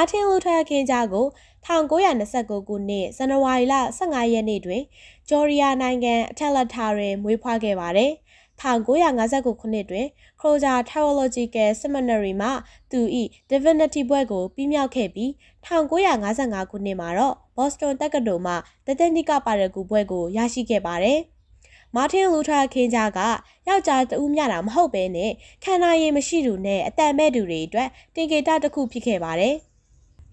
မာတင်လူထာခင်ဂျာကို1929ခုနှစ်ဇန်နဝါရီလ15ရက်နေ့တွင်ဂျော်ရီယာနိုင်ငံအထက်လက်ထာတွင်မွေးဖွားခဲ့ပါတယ်။1959ခုနှစ်တွင် Croger Theological Seminary မှသူ၏ Divinity ဘွဲ့ကိုပြီးမြောက်ခဲ့ပြီး1955ခုနှစ်မှာတော့ Boston တက္ကသိုလ်မှတသက်နိကပါရဂူဘွဲ့ကိုရရှိခဲ့ပါတယ်။မာတင်လူထာခင်ဂျာကယောက်ျားတဦးမျှတာမဟုတ်ဘဲနဲ့ခန္ဓာရည်မရှိသူနဲ့အတန်မဲ့သူတွေအတွက်တင်ကေတတစ်ခုဖြစ်ခဲ့ပါတယ်။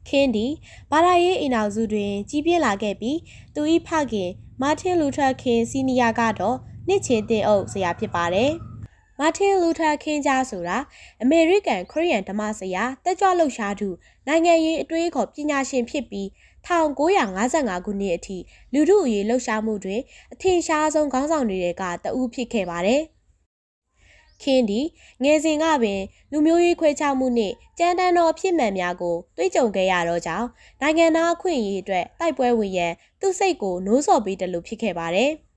ခင်းဒီဘာသာရေးအိမ်အောင်စုတွင်ကြီးပြင်းလာခဲ့ပြီးသူ၏ဖခင်မာတင်လူထာခင်စီနီယာကတော့နှစ်ချင်းတင်အုပ်ဆရာဖြစ်ပါတယ်။မာတင်လူထာခင်ဂျာဆိုတာအမေရိကန်ခရီးယန်ဓမ္မဆရာတက်ကြွလှုပ်ရှားသူနိုင်ငံရေးအတွေးအခေါ်ပညာရှင်ဖြစ်ပြီး1955ခုနှစ်အထိလူထုအရေးလှုပ်ရှားမှုတွင်အထင်ရှားဆုံးခေါင်းဆောင်တွေကတဦးဖြစ်ခဲ့ပါတယ်။ ခင်းဒီငယ်စဉ်ကပင်လူမျိုးရေးခွဲခြားမှုနှင့်ကြမ်းတမ်းသောဖြစ်မှန်များကိုတွေ့ကြုံခဲ့ရတော့ကြောင်းနိုင်ငံသားအခွင့်အရေးအတွက်တိုက်ပွဲဝင်ရန်သူ့စိတ်ကိုနိုးဆော်ပေးတယ်လို့ဖြစ်ခဲ့ပါတယ်။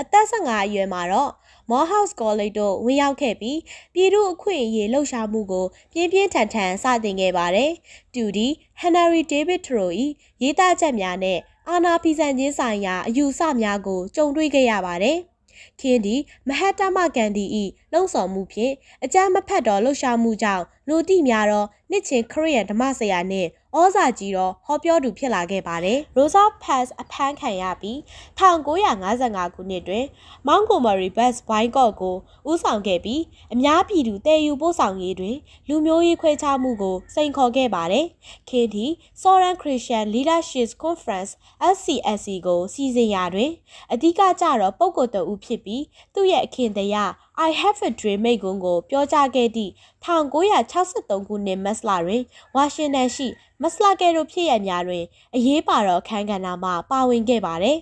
အသက်15အရွယ်မှာတော့ Morehouse College တို့ဝင်ရောက်ခဲ့ပြီးပြည်သူအခွင့်အရေးလှုပ်ရှားမှုကိုပြင်းပြင်းထန်ထန်စတင်ခဲ့ပါတယ်။တူဒီ Henry David Thoreau ၏ရေးသားချက်များနဲ့အာနာဖီဆန်ခြင်းဆိုင်ရာအယူဆများကိုကြုံတွေ့ခဲ့ရပါတယ်။ ခင်းဒီမဟတ်တမကန်ဒီ၏လှုံ့ဆော်မှုဖြင့်အကြမ်းမဖက်တော်လှုပ်ရှားမှုကြောင့်လူတိများသောနှစ်ချင်းခရီးယန်ဓမ္မဆရာနှင့် ဩဇာကြီးသောဟောပြောသူဖြစ်လာခဲ့ပါတယ်။ Rosa Parks အဖမ်းခံရပြီး1955ခုနှစ်တွင် Montgomery Bus Boycott ကိုဦးဆောင်ခဲ့ပြီးအများပြည်သူတည်ယူပို့ဆောင်ရေးတွင် လူမျိုးရေးခွဲခြားမှုကိုစိန်ခေါ်ခဲ့ပါတယ်။ခေဒီ Soran Christian Leadership Conference SCSC ကိုစီစဉ်ရာတွင်အဓိကကျတော့ပုဂ္ဂိုလ်တဦးဖြစ်ပြီးသူ့ရဲ့အခင်တရား I have a dream မိန့်ခွန်းကိုပြောကြားခဲ့သည့်1963ခုနှစ်မတ်လတွင်ဝါရှင်တန်ရှိမစလာကယ်တို့ဖြစ်ရများတွင်အရေးပါသောခန်းကဏ္ဍမှပါဝင်ခဲ့ပါသည်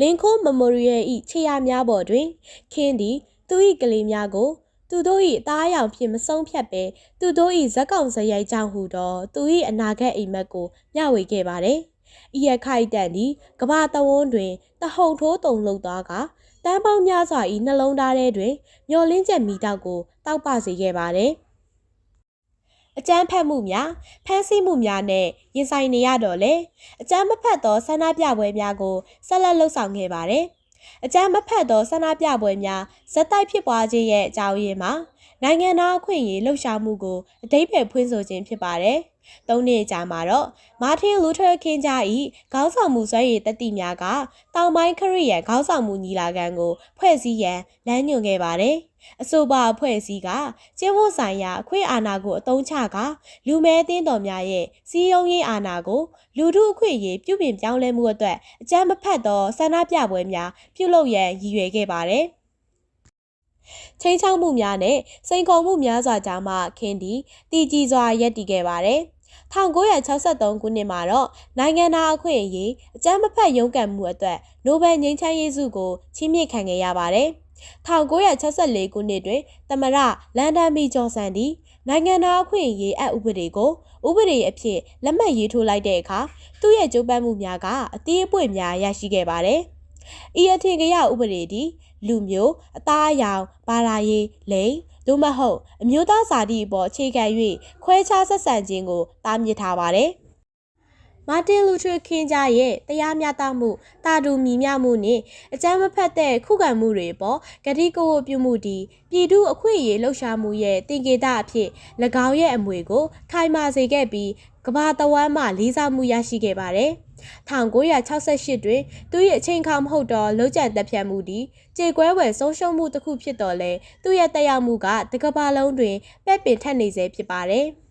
လင်ခိုးမမိုရီယယ်၏ခြေရာများပေါ်တွင်ခင်းသည်သူ၏ကလေးများကို သူတို့၏အသားအရောင်ဖြင့်မဆုံးဖြတ်ပဲသူတို့၏ဇက်ကောင်ဇရိုက်ကြောင့်ဟူသောသူ၏အနာဂတ်အိမ်မက်ကိုမျှဝေခဲ့ပါသည်။ ဤရခိုက်တန်သည်ကဘာတဝန်းတွင်တဟုန်ထိုးတုံလုံသွားကတန်းပေါင်းများစွာ၏နှလုံးသားထဲတွင်မျောလင်းချက်မိတောက်ကိုတောက်ပစေခဲ့ပါတယ်။အကြမ်းဖက်မှုများဖမ်းဆီးမှုများနဲ့ရင်ဆိုင်နေရတော့လေအကြမ်းမဖက်သောဆန္ဒပြပွဲများကိုဆက်လက်လှုပ်ဆောင်ခဲ့ပါတယ်။အကြမ်းမဖက်သောဆန္ဒပြပွဲများဇက်တိုက်ဖြစ်ပွားခြင်းရဲ့အကြောင်းရင်းမှာ နိုင်ငံသားအခွင့်အရေးလှုပ်ရှားမှုကိုအတိတ်ပဲဖွင့်ဆိုခြင်းဖြစ်ပါတယ်။သုံးနှစ်ကြာမှာတော့မာတင်လူထာကင်ဂျာ၏ခေါင်းဆောင်မှုဆွဲရည်တတိများကတောင်ပိုင်းခရီးရန်ခေါင်းဆောင်မှုညီလာခံကိုဖွဲ့စည်းရန်လမ်းညွှန်ခဲ့ပါတယ်။အဆိုပါအဖွဲ့အစည်းကကျင်းဝတ်ဆိုင်ရာအခွင့်အာဏာကိုအသုံးချကလူမဲအသင်းတော်များရဲ့စီးရုံးရေးအာဏာကိုလူထုအခွင့်အရေးပြုပြင်ပြောင်းလဲမှုအတွက်အကြမ်းမဖက်သောဆန္ဒပြပွဲများပြုလုပ်ရန်ရည်ရွယ်ခဲ့ပါတယ်။ ချင်းချောက်မှုများနဲ့စိန်ခေါ်မှုများစွာကြားမှခင်းဒီတည်ကြည်စွာရပ်တည်ခဲ့ပါတယ်။1963ခုနှစ်မှာတော့နိုင်ငံသားအခွင့်အရေးအကြမ်းမဖက်ရုန်းကန်မှုအတွက်နိုဘယ်ငြိမ်းချမ်းရေးဆုကိုချီးမြှင့်ခံခဲ့ရပါတယ်။1964ခုနှစ်တွင်သမရလန်ဒန်မီဂျော်ဆန်သည်နိုင်ငံသားအခွင့်အရေးအဥပဒေကိုဥပဒေအဖြစ်လက်မှတ်ရေးထိုးလိုက်တဲ့အခါသူ့ရဲ့ကြိုးပမ်းမှုများကအသေးအပွင့်များရရှိခဲ့ပါတယ်။ဤအထင်ကရဥပဒေသည်လူမျိုးအသားအရောင်ဘာသာရေးလိင်သို့မဟုတ်အမျိုးသားဇာတိအပေါ်အခြေခံ၍ခွဲခြားဆက်ဆံခြင်းကိုတားမြစ်ထားပါတယ်။ မာတင်လူထရခင်းကြရဲ့တရားမျှတမှုတာတူညီမျှမှုနဲ့အကြမ်းမဖက်တဲ့ခုခံမှုတွေပေါ်ဂတိကဝတ်ပြုမှုဒီပြည်သူအခွင့်အရေးလှုပ်ရှားမှုရဲ့တင်ကေတအဖြစ်၎င်းရဲ့အမွေကို ခိုင်မာစေခဲ့ပြီးကဘာတဝမ်းမှလေးစားမှုရရှိခဲ့ပါတယ်။1968တွင်သူ၏အချိန်ခါမဟုတ်တော့လုံးကျန်တက်ဖြတ်မှုသည်ကြေကွဲဝယ်ဆုံးရှုံးမှုတစ်ခုဖြစ်တော်လဲသူရဲ့တက်ရောက်မှုကတကဘာလုံးတွင်ပဲ့ပင်ထက်နေစေဖြစ်ပါတယ်။